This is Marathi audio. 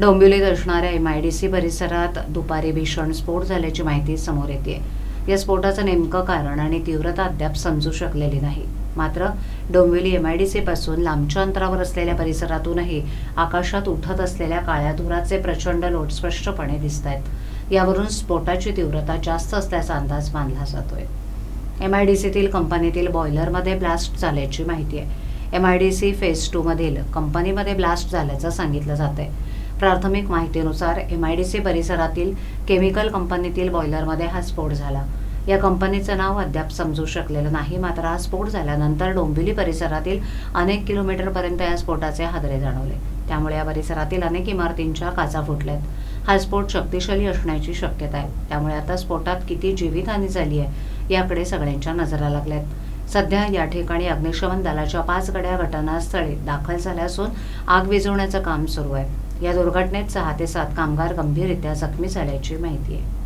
डोंबिवलीत असणाऱ्या एम आय डी सी परिसरात दुपारी भीषण स्फोट झाल्याची माहिती समोर येते या स्फोटाचं नेमकं कारण आणि तीव्रता अद्याप समजू शकलेली नाही. मात्र Dombivli M I D C पासून लांबच्या अंतरावर असलेल्या परिसरातूनही आकाशात उठत असलेल्या काळ्या धुराचे प्रचंड लोट स्पष्टपणे दिसत आहेत यावरून स्फोटाची तीव्रता जास्त असल्याचा अंदाज बांधला जातोय. एम आय डी सीतील कंपनीतील बॉयलरमध्ये ब्लास्ट झाल्याची माहिती आहे. M I D C phase टूमधील कंपनीमध्ये ब्लास्ट झाल्याचं सांगितलं जात आहे प्राथमिक माहितीनुसार एम आय डी सी परिसरातील केमिकल कंपनीतील बॉयलरमध्ये हा स्फोट झाला. या कंपनीचं नाव अद्याप समजू शकलेलं नाही मात्र हा स्फोट झाल्यानंतर डोंबिवली परिसरातील अनेक किलोमीटरपर्यंत या स्फोटाचे हादरे जाणवले. त्यामुळे या परिसरातील अनेक इमारतींच्या काचा फुटल्यात. हा स्फोट शक्तिशाली असण्याची शक्यता आहे. त्यामुळे आता स्फोटात किती जीवितहानी झाली आहे याकडे सगळ्यांच्या नजरा लागल्यात. सध्या या ठिकाणी अग्निशमन दलाच्या पाच गड्या घटनास्थळी दाखल झाल्या असून आग विझवण्याचं काम सुरू आहे. या दुर्घटनेत सहा ते सात कामगार गंभीररित्या जखमी झाल्याची माहिती आहे.